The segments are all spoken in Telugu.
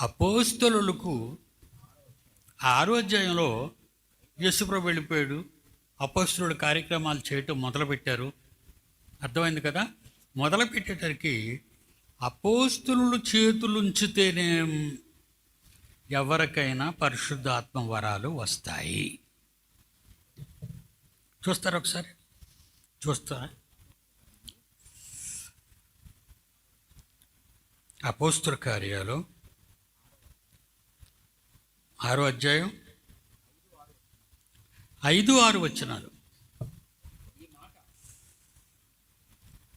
అపోస్తలులకు ఆరోగ్యంలో అధ్యాయంలో యేసుప్రభు వెళ్ళిపోయాడు. అపోస్తులు కార్యక్రమాలు చేయటం మొదలుపెట్టారు. అర్థమైంది కదా? మొదలుపెట్టేటరికి అపోస్తులు అపోస్తులు చేతులుంచితేనే ఎవరికైనా పరిశుద్ధాత్మ వరాలు వస్తాయి. చూస్తారా ఒకసారి? చూస్తారా అపోస్తుల కార్యాలు ఆరో అధ్యాయం ఐదు ఆరు వచనాలు.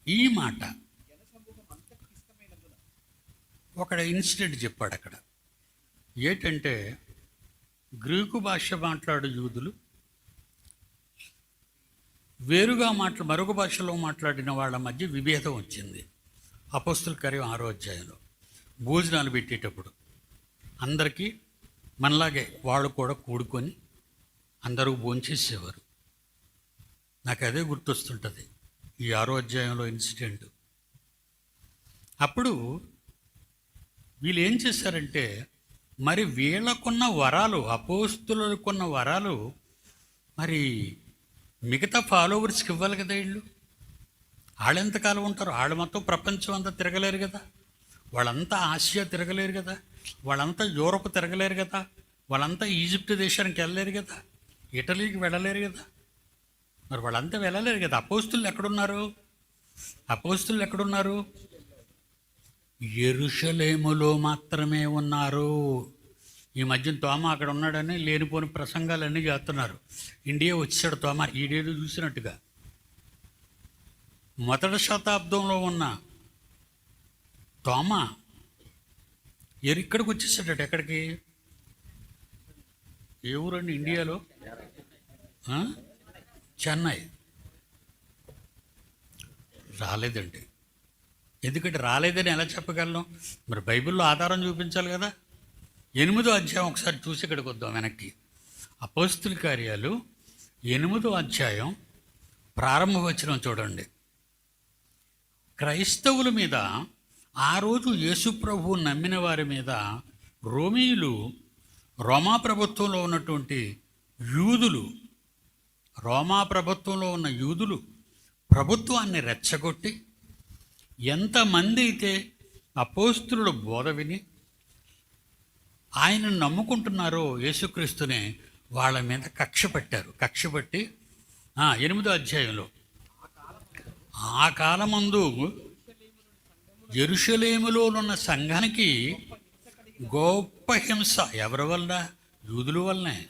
ఈ మాట ఒక ఇన్సిడెంట్ చెప్పాడు అక్కడ. ఏంటంటే గ్రీకు భాష మాట్లాడు యూదులు వేరుగా మాట్లా మరొక భాషలో మాట్లాడిన వాళ్ళ మధ్య విభేదం వచ్చింది. అపస్తుల కార్యం ఆరో అధ్యాయంలో. భోజనాలు పెట్టేటప్పుడు అందరికీ మనలాగే వాళ్ళు కూడా కూడుకొని అందరూ భోంచేసేవారు. నాకు అదే గుర్తొస్తుంటుంది ఈ ఆరో అధ్యాయంలో ఇన్సిడెంట్. అప్పుడు వీళ్ళు ఏం చేశారంటే మరి వీళ్ళకున్న వరాలు అపోస్తులకున్న వరాలు మరి మిగతా ఫాలోవర్స్కి ఇవ్వాలి కదా వీళ్ళు? వాళ్ళు ఎంతకాలం ఉంటారు? వాళ్ళు మొత్తం ప్రపంచం అంతా తిరగలేరు కదా? వాళ్ళంతా ఆసియా తిరగలేరు కదా. వాళ్ళంతా యూరోప్ తిరగలేరు కదా. వాళ్ళంతా ఈజిప్ట్ దేశానికి వెళ్ళలేరు కదా. ఇటలీకి వెళ్ళలేరు కదా. మరి వాళ్ళంతా వెళ్ళలేరు కదా. అపోస్తులు ఎక్కడున్నారు? అపోస్తులు ఎక్కడున్నారు? ఎరుషలేములో మాత్రమే ఉన్నారు. ఈ మధ్య తోమ అక్కడ ఉన్నాడని లేనిపోని ప్రసంగాలన్నీ చేస్తున్నారు. ఇండియా వచ్చాడు తోమ. ఈడేడు చూసినట్టుగా. మొదటి శతాబ్దంలో ఉన్న తోమ. ఎరు ఇక్కడికి వచ్చేసాడట ఎక్కడికి? ఏ ఊరండి? ఇండియాలో? చెన్నై. రాలేదండి. ఎందుకంటే రాలేదని ఎలా చెప్పగలను? మరి బైబిల్లో ఆధారం చూపించాలి కదా. ఎనిమిదో అధ్యాయం ఒకసారి చూసి ఇక్కడికి వద్దాం వెనక్కి. అపోస్తుల కార్యాలు ఎనిమిదో అధ్యాయం ప్రారంభ వచ్చిన చూడండి. క్రైస్తవుల మీద ఆ రోజు యేసుప్రభు నమ్మిన వారి మీద రోమీయులు రోమా ప్రభుత్వంలో ఉన్నటువంటి యూదులు రోమా ప్రభుత్వంలో ఉన్న యూదులు ప్రభుత్వాన్ని రెచ్చగొట్టి ఎంతమంది అయితే అపోస్తుల బోధ విని ఆయనను నమ్ముకుంటున్నారో యేసుక్రీస్తునే వాళ్ళ మీద కక్ష పెట్టారు. కక్ష పెట్టి ఎనిమిదో అధ్యాయంలో ఆ కాలమందు ఎరుషలేములోనున్న సంఘానికి గొప్ప హింస ఎవరి వల్ల యూదుల వల్లనే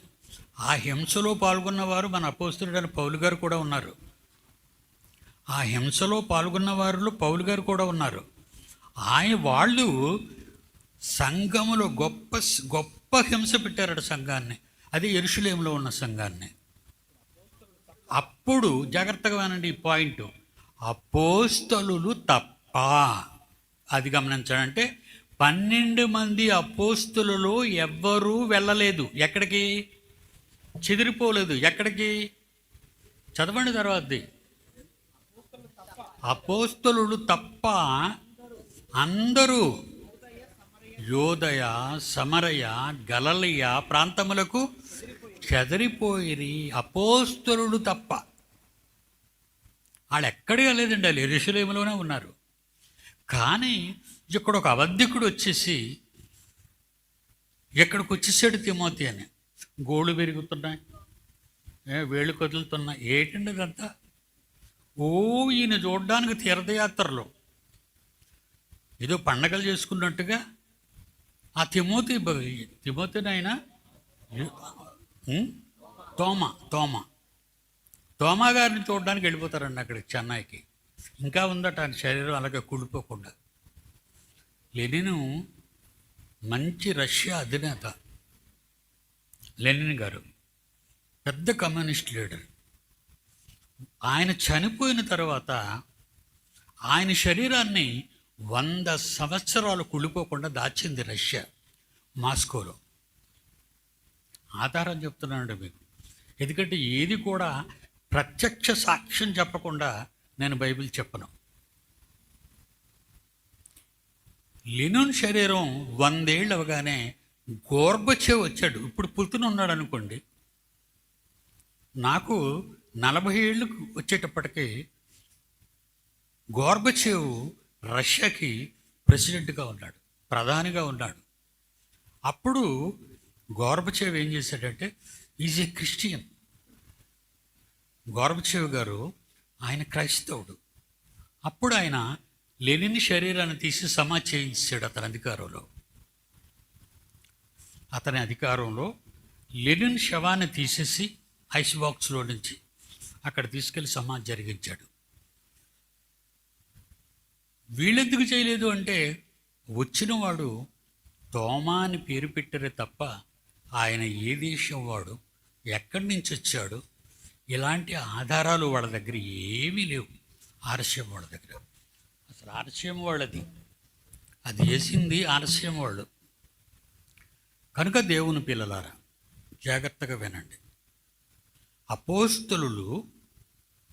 ఆ హింసలో పాల్గొన్నవారు మన అపోస్తుడైన పౌలు గారు కూడా ఉన్నారు. ఆ హింసలో పాల్గొన్న వారిలో పౌలు గారు కూడా ఉన్నారు. ఆయన వాళ్ళు సంఘములో గొప్ప గొప్ప హింస పెట్టారట సంఘాన్ని. అది ఎరుషులేములో ఉన్న సంఘాన్ని. అప్పుడు జాగ్రత్తగా వినండి ఈ పాయింట్. అపోస్తలులు తప్ప అది గమనించాలంటే పన్నెండు మంది అపోస్తులలో ఎవ్వరూ వెళ్ళలేదు. ఎక్కడికి? చెదిరిపోలేదు. ఎక్కడికి? చదవండి తర్వాతది. అపోస్తులు తప్ప అందరూ యోదయ సమరయ గలలియ ప్రాంతములకు చెదిరిపోయి అపోస్తులు తప్ప. వాళ్ళు ఎక్కడికి లేదండి వాళ్ళు ఎరుసలేములోనే ఉన్నారు. కానీ ఇక్కడ ఒక అబద్ధికుడు వచ్చేసి ఎక్కడికి వచ్చేసాడు తిమోతి అని. గోళ్ళు పెరుగుతున్నాయి. వేళ్ళు కదులుతున్నాయి. ఏంటండి ఇదంతా? ఓ ఈయన చూడడానికి తీర్థయాత్రలు. ఏదో పండగలు చేసుకున్నట్టుగా ఆ తిమోతి తిమోతినైనా తోమ తోమ తోమా. గారిని చూడడానికి వెళ్ళిపోతారండి అక్కడికి చెన్నైకి. ఇంకా ఉందట ఆయన శరీరం అలాగే కుళ్ళిపోకుండా లెనిను మంచి రష్యా అధినేత లెనిన్ గారు పెద్ద కమ్యూనిస్ట్ లీడర్. ఆయన చనిపోయిన తర్వాత ఆయన శరీరాన్ని వంద సంవత్సరాలు కుళ్ళిపోకుండా దాచింది రష్యా మాస్కోలో. ఆధారం చెప్తున్నానండి మీకు. ఎందుకంటే ఏది కూడా ప్రత్యక్ష సాక్ష్యం చెప్పకుండా నేను బైబిల్ చెప్పను. లినోన్ శరీరం వందేళ్ళు అవగానే గోర్బచ్చే వచ్చాడు. ఇప్పుడు పులుతున ఉన్నాడు అనుకోండి. నాకు నలభై ఏళ్ళు వచ్చేటప్పటికి గోర్బచేవ్ రష్యాకి ప్రెసిడెంట్గా ఉన్నాడు ప్రధానిగా ఉన్నాడు. అప్పుడు గోర్బచేవ్ ఏం చేశాడంటే ఈజ్ ఏ క్రిస్టియన్. గోర్బచేవ్ గారు ఆయన క్రైస్తవుడు. అప్పుడు ఆయన లెనిన్ శరీరాన్ని తీసి సమా చేయించాడు అతని అధికారంలో. అతని అధికారంలో లెనిన్ శవాన్ని తీసేసి ఐస్ బాక్స్లో నుంచి అక్కడ తీసుకెళ్ళి సమాజ్ జరిగించాడు. వీళ్ళెందుకు చేయలేదు అంటే వచ్చినవాడు తోమా అని పేరు పెట్టారే తప్ప ఆయన ఏ దేశం వాడు ఎక్కడి నుంచి వచ్చాడు ఇలాంటి ఆధారాలు వాళ్ళ దగ్గర ఏమీ లేవు. ఆర్స్యం వాళ్ళ దగ్గర. అసలు ఆర్స్యం వాళ్ళది. అది వేసింది ఆలస్యం వాళ్ళు. కనుక దేవుని పిల్లలారా జాగ్రత్తగా వినండి. అపోస్తులు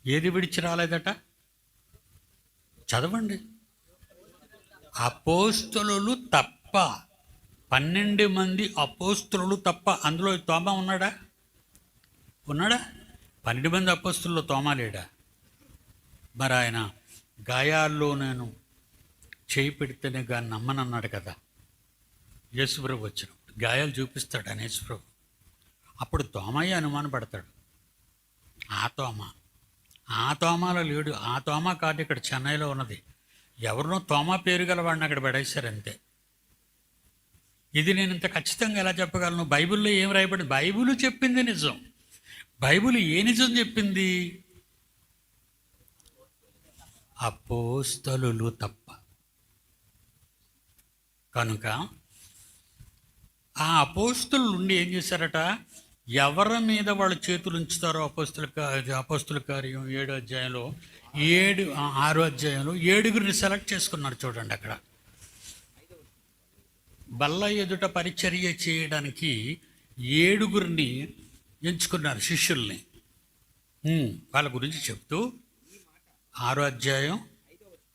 ఏది విడిచి రాలేదట? చదవండి. అపోస్తులు తప్ప పన్నెండు మంది అపోస్తులు తప్ప అందులో తోమ ఉన్నాడా? ఉన్నాడా? పన్నెండు మంది అపస్తుల్లో తోమ లేడా మరి ఆయన గాయాల్లో నేను చేయి పెడితేనే కానీ నమ్మనన్నాడు కదా. యేసుప్రభు వచ్చినప్పుడు గాయాలు చూపిస్తాడు అని యేసుప్రభు అప్పుడు తోమయ్య అనుమాన పడతాడు. ఆ తోమ ఆ తోమాలో లేడు. ఆ తోమ కార్డు ఇక్కడ చెన్నైలో ఉన్నది. ఎవరినో తోమ పేరు గలవాడిని అక్కడ పడేశారు అంతే ఇది నేను ఇంత ఖచ్చితంగా ఎలా చెప్పగలను? బైబిల్లో ఏం రాయబడింది? బైబిల్ చెప్పింది నిజం. బైబిల్ ఏ నిజం చెప్పింది? అపోస్తలు తప్ప. కనుక ఆ అపోస్తులు నుండి ఏం చేశారట? ఎవరి మీద వాళ్ళు చేతులు ఉంచుతారో అపోస్తుల అపోస్తుల కార్యం ఏడో అధ్యాయంలో ఏడు ఆరు ఆరో అధ్యాయంలో ఏడుగురిని సెలెక్ట్ చేసుకున్నారు చూడండి అక్కడ. బల్ల ఎదుట పరిచర్య చేయడానికి ఏడుగురిని ఎంచుకున్నారు శిష్యుల్ని. వాళ్ళ గురించి చెప్తూ ఆరో అధ్యాయం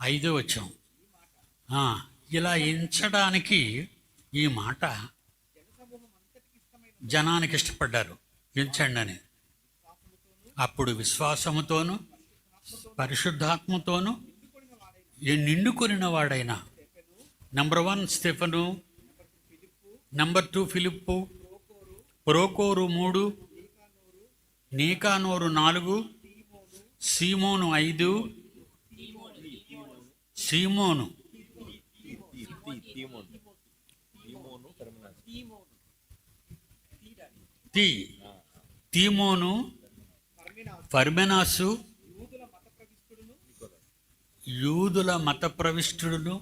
ఐదో వచ్చాం ఇలా ఎంచడానికి ఈ మాట జనానికి ఇష్టపడ్డారు. ఎంచండి అని. అప్పుడు విశ్వాసముతోను పరిశుద్ధాత్మతోను నిండుకొనిన వాడైన నంబర్ వన్ స్టెఫను నంబర్ టూ ఫిలిప్పు ప్రోకోరు మూడు నీకానోరు నాలుగు సీమోను ఐదు సీమోను. తి తీమోను ఫర్మెనాసు యూదుల మత ప్రవిష్టుడును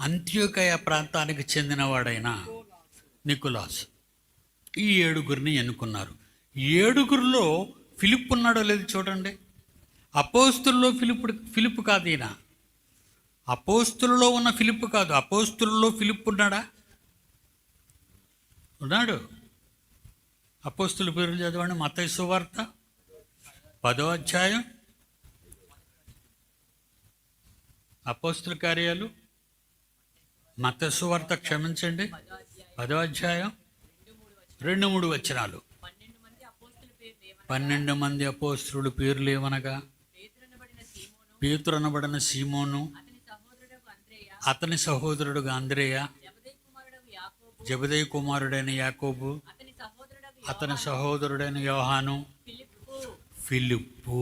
అంత్యోకయ ప్రాంతానికి చెందినవాడైన నికులాస్. ఈ ఏడుగురిని ఎన్నుకున్నారు. ఏడుగురిలో ఫిలిప్ ఉన్నాడో లేదు చూడండి. అపోస్తుల్లో ఫిలిప్ ఫిలిప్ కాదు ఈయన. అపోస్తులలో ఉన్న ఫిలిప్ కాదు. అపోస్తులలో ఫిలిప్ ఉన్నాడా? ఉన్నాడు. అపోస్తుల పేర్లు చదవండి. మతయ్య సువార్త పదో అధ్యాయం. అపోస్తుల కార్యాలు. మత సువార్త క్షమించండి. పదో అధ్యాయం. రెండు మూడు వచనాలు పన్నెండు మంది అపోస్తుల పేరు ఏమనగా పన్నెండు మంది అపోస్తుల పేర్లు ఏమనగా? పేతురనబడిన సీమోను పేతురు అనబడిన సీమోను అతని సహోదరుడు అంద్రేయ అతని జబదయ్య కుమారుడైన యాకోబు అతని సహోదరుడైన యోహాను ఫిలిప్పు. ఫిలిప్పు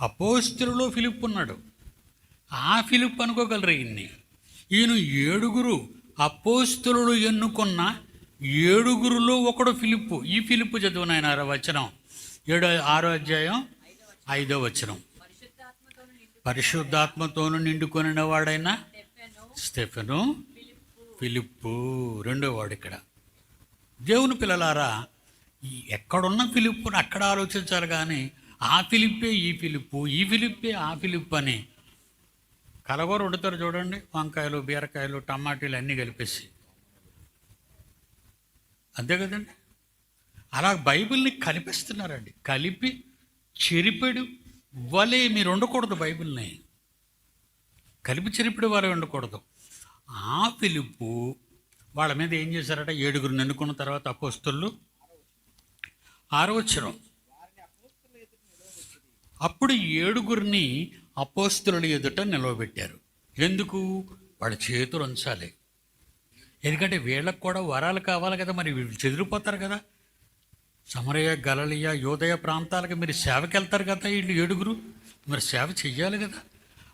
అపోస్తులలో ఫిలిప్ ఉన్నాడు. ఆ ఫిలిప్ అనుకోగలరు ఈయన్ని ఈయన ఏడుగురు అపోస్తులు ఎన్నుకున్న ఏడుగురులో ఒకడు ఫిలిప్పు. ఈ ఫిలిప్పు చదువు నాయన వచనం. ఏడో ఆరో అధ్యాయం? ఐదో వచనం. పరిశుద్ధాత్మతోను నిండుకొనిన వాడైనా? స్టెఫెను. ఫిలిప్పు. రెండో వాడు ఇక్కడ. దేవుని పిల్లలారా ఎక్కడున్న ఫిలిప్పును అక్కడ ఆలోచించాలి కానీ ఆ ఫిలిప్పే ఈ ఫిలిప్పు ఈ ఫిలిప్పే ఆ ఫిలిప్ అని కలగూర వండుతారు చూడండి. వంకాయలు బీరకాయలు టమాటీలు అన్నీ కలిపేసి. అంతే కదండి? అలా బైబిల్ని కలిపిస్తున్నారండి. కలిపి చెరిపెడు వలే మీరు ఉండకూడదు బైబిల్ని. కలిపి చెరిపెడు వారే ఉండకూడదు. ఆ పిలుపు వాళ్ళ మీద ఏం చేశారట? ఏడుగురు నిన్నుకున్న తర్వాత అపోస్తులు ఆరవచ్చరం అప్పుడు ఏడుగురిని అపోస్తుల ఎదుట నిలవబెట్టారు. ఎందుకు? వాళ్ళ చేతులు ఉంచాలి. ఎందుకంటే వీళ్ళకు కూడా వరాలు కావాలి కదా మరి వీళ్ళు చెదిరిపోతారు కదా. సమరయ గలలియ యోదయ ప్రాంతాలకు మీరు సేవకి వెళ్తారు కదా వీళ్ళు ఏడుగురు. మరి సేవ చెయ్యాలి కదా.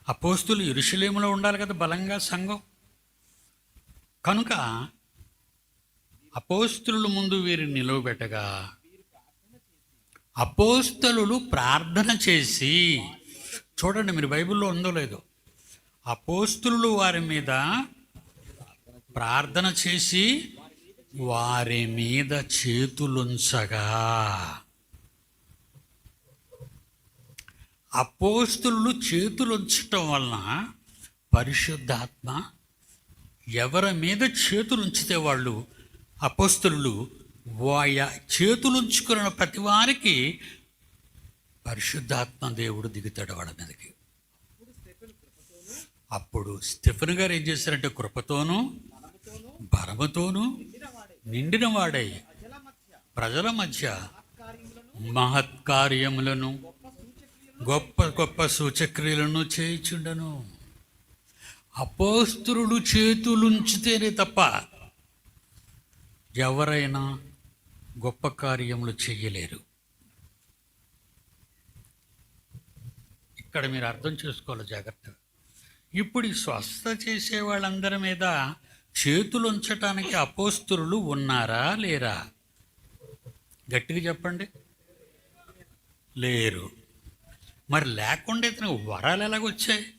అపోస్తులు ఇరుషులేములో ఉండాలి కదా బలంగా సంఘం. కనుక అపోస్తుల ముందు వీరిని నిలవబెట్టగా అపోస్తలు ప్రార్థన చేసి చూడండి మీరు బైబిల్లో ఉందో లేదో అపోస్తులు వారి మీద ప్రార్థన చేసి వారి మీద చేతులుంచగా. అపోస్తులు చేతులుంచటం వలన పరిశుద్ధాత్మ ఎవరి మీద చేతులుంచితే వాళ్ళు అపోస్తులు వాయ చేతులుంచుకున్న ప్రతి వారికి పరిశుద్ధాత్మ దేవుడు దిగుతాడు వాళ్ళ మీదకి. అప్పుడు స్టెఫెన్ గారు ఏం చేశారంటే కృపతోనూ పరమతోనూ నిండిన వాడై ప్రజల మధ్య మహత్కార్యములను గొప్ప గొప్ప సూచక్రియలను చేయిచుండను. అపోస్తురుడు చేతులుంచితేనే తప్ప ఎవరైనా గొప్ప కార్యములు చేయలేరు ఇక్కడ మీరు అర్థం చేసుకోవాలి జాగ్రత్తగా. ఇప్పుడు ఈ స్వస్థ చేసే వాళ్ళందరి మీద చేతులు ఉంచటానికి అపోస్తురులు ఉన్నారా లేరా? గట్టిగా చెప్పండి. లేరు. మరి లేకుండా ఇతను వరాలు ఎలాగొచ్చాయి?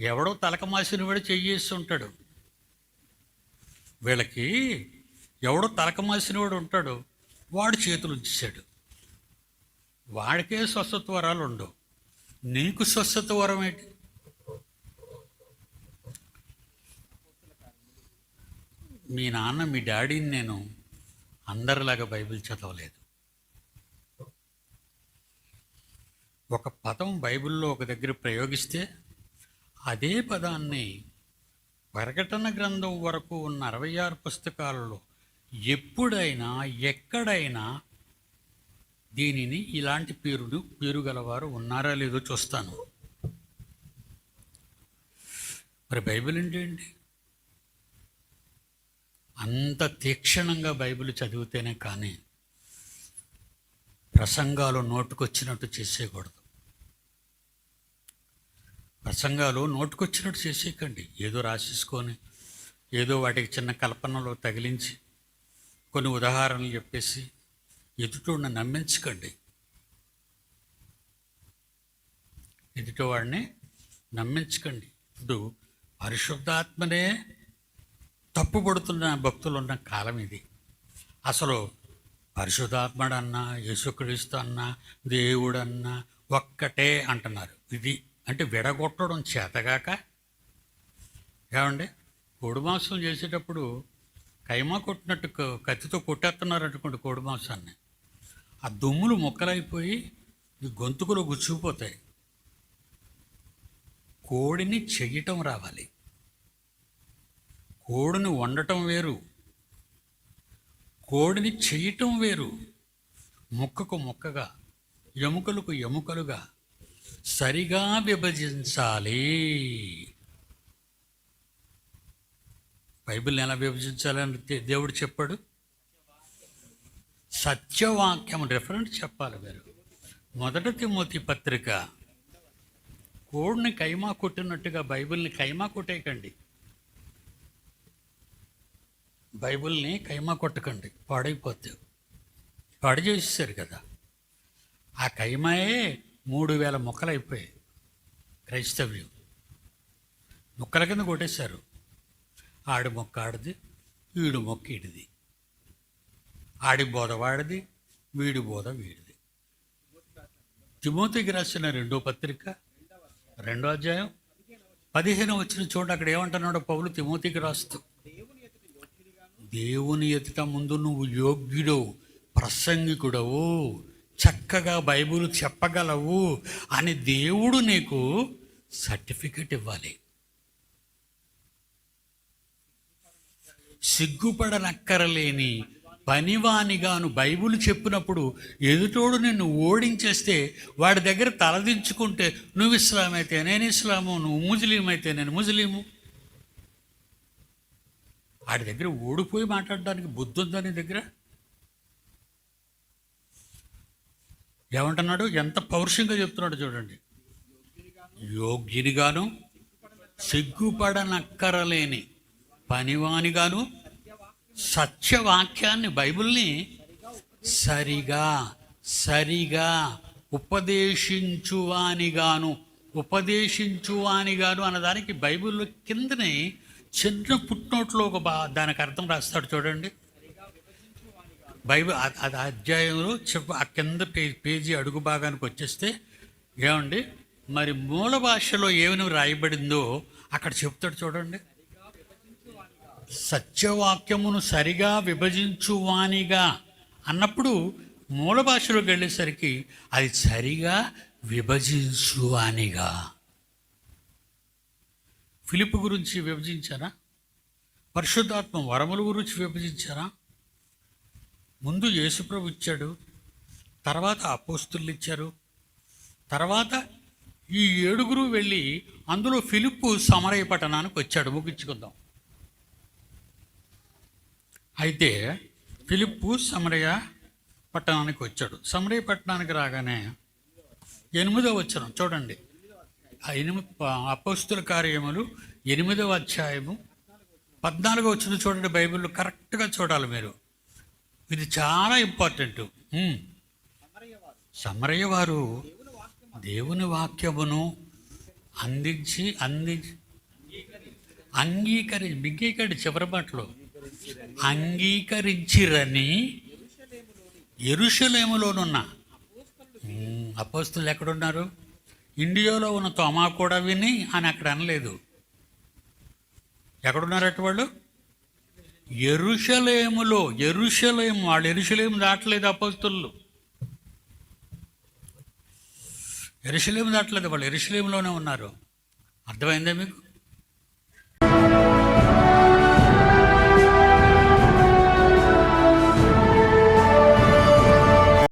ఎవడో తలక మాసిన వాడు చెయ్యేసి ఉంటాడు. వీళ్ళకి ఎవడో తలక మాసిన వాడు ఉంటాడు. వాడు చేతులు ఉంచాడు వాడికే స్వస్థత వరాలు ఉండవు నీకు స్వస్థత వరం ఏంటి మీ నాన్న మీ డాడీని నేను అందరిలాగా బైబిల్ చదవలేదు. ఒక పదం బైబిల్లో ఒక దగ్గర ప్రయోగిస్తే అదే పదాన్ని ప్రకటన గ్రంథం వరకు ఉన్న అరవై ఆరు పుస్తకాలలో ఎప్పుడైనా ఎక్కడైనా దీనిని ఇలాంటి పేరుడు పేరు గలవారు ఉన్నారా లేదో చూస్తాను. మరి బైబిల్ ఏంటండి అంత తీక్షణంగా బైబిల్ చదివితేనే కానీ ప్రసంగాలు నోటుకొచ్చినట్టు చేసేయకూడదు. ప్రసంగాలు నోటుకొచ్చినట్టు చేసేయకండి. ఏదో రాసేసుకొని ఏదో వాటికి చిన్న కల్పనలో తగిలించి కొన్ని ఉదాహరణలు చెప్పేసి ఎదుటోడిని నమ్మించకండి. ఎదుటోవాడిని నమ్మించకండి. ఇప్పుడు పరిశుద్ధాత్మనే తప్పుపడుతున్న భక్తులు ఉన్న కాలం ఇది. అసలు పరిశుధాత్మడన్నా యేసుక్రీస్తు అన్నా దేవుడన్నా ఒక్కటే అంటున్నారు. ఇది అంటే విడగొట్టడం చేతగాక? ఏమండి? కోడి మాంసం చేసేటప్పుడు కైమా కొట్టినట్టు కత్తితో కొట్టేస్తున్నారు అనుకోండి కోడి మాంసాన్ని. ఆ దుమ్ములు మొక్కలైపోయి ఈ గొంతుకులో గుచ్చుకుపోతాయి కోడిని చెయ్యటం రావాలి. కోడిని వండటం వేరు. కోడిని చేయటం వేరు. ముక్కకు ముక్కగా ఎముకలకు ఎముకలుగా సరిగా విభజించాలి. బైబిల్ని ఎలా విభజించాలని దేవుడు చెప్పాడు. సత్యవాక్యం రెఫరెన్స్ చెప్పాలి మీరు. మొదట తిమోతి పత్రిక కోడిని కైమా కొట్టినట్టుగా బైబిల్ని కైమా కొట్టేయకండి. బైబిల్ని కైమా కొట్టకండి పాడైపోతే. పాడు చేసేసారు కదా. ఆ కైమాయే మూడు వేల మొక్కలు అయిపోయాయి క్రైస్తవ్యం. ముక్కల కింద కొట్టేశారు. ఆడి మొక్క ఆడిది వీడు మొక్క ఇడిది ఆడి బోధ వాడిది వీడి బోధ వీడిది. తిమోతికి రాసిన రెండో పత్రిక రెండో అధ్యాయం పదిహేను వచ్చిన చూడండి అక్కడ ఏమంటున్నాడో పౌలు తిమోతికి రాస్తూ. దేవుని ఎదుట ముందు నువ్వు యోగ్యుడవు ప్రసంగికుడవు చక్కగా బైబుల్ చెప్పగలవు అని దేవుడు నీకు సర్టిఫికెట్ ఇవ్వాలి. సిగ్గుపడనక్కరలేని పనివానిగాను బైబుల్ చెప్పినప్పుడు ఎదుటోడు నిన్ను ఓడించేస్తే వాడి దగ్గర తలదించుకుంటే నువ్వు ఇస్లాం అయితే నేను ఇస్లాము నువ్వు ముస్లిం అయితే నేను ముస్లిము. వాడి దగ్గర ఓడిపోయి మాట్లాడడానికి బుద్ధి ఉందా నీ దగ్గర? ఏమంటున్నాడు? ఎంత పౌరుషంగా చెప్తున్నాడు చూడండి. యోగ్యునిగాను సిగ్గుపడనక్కరలేని పనివానిగాను సత్యవాక్యాన్ని బైబిల్ని సరిగా సరిగా ఉపదేశించువానిగాను ఉపదేశించువానిగాను అన్నదానికి బైబిల్ కిందనే చిన్న పుట్నోట్లో ఒక బా దానికి అర్థం రాస్తాడు చూడండి. బైబిల్ అది అధ్యాయంలో చెప్ప ఆ కింద పే పేజీ అడుగు భాగానికి వచ్చేస్తే ఏమండి? మరి మూల భాషలో ఏమని రాయబడిందో అక్కడ చెప్తాడు చూడండి. సత్యవాక్యమును సరిగా విభజించువానిగా అన్నప్పుడు మూల భాషలోకి వెళ్ళేసరికి అది సరిగా విభజించువానిగా ఫిలిప్ గురించి విభజించారా? పరిశుద్ధాత్మ వరముల గురించి విభజించారా? ముందు యేసుప్రభు ఇచ్చాడు తర్వాత అపోస్తులు ఇచ్చారు తర్వాత ఈ ఏడుగురు వెళ్ళి అందులో ఫిలిప్పు సమరయ పట్టణానికి వచ్చాడు. ముగించుకుందాం. అయితే ఫిలిప్పు సమరయ పట్టణానికి వచ్చాడు. సమరయ పట్టణానికి రాగానే ఎనిమిదో వచ్చాను చూడండి. ఎనిమి అపోస్తుల కార్యములు ఎనిమిదవ అధ్యాయము పద్నాలుగో వచ్చిన చూడండి బైబిల్లో కరెక్ట్గా చూడాలి మీరు. ఇది చాలా ఇంపార్టెంట్. సమరయ్య వారు దేవుని వాక్యమును అందించి అందించి అంగీకరి మింగీకడి చివరి మాటలో అంగీకరించిరని ఎరుషలేములోనున్న అపోస్తులు ఎక్కడున్నారు? ఇండియాలో ఉన్న తోమా కూడా విని అని అక్కడ అనలేదు. ఎక్కడున్నారట వాళ్ళు? ఎరుషలేములో. ఎరుషలేము వాళ్ళు ఎరుషలేము దాటలేదు అపస్తులు. ఎరుషలేము దాటలేదు వాళ్ళు ఎరుషలేములోనే ఉన్నారు. అర్థమైందా మీకు?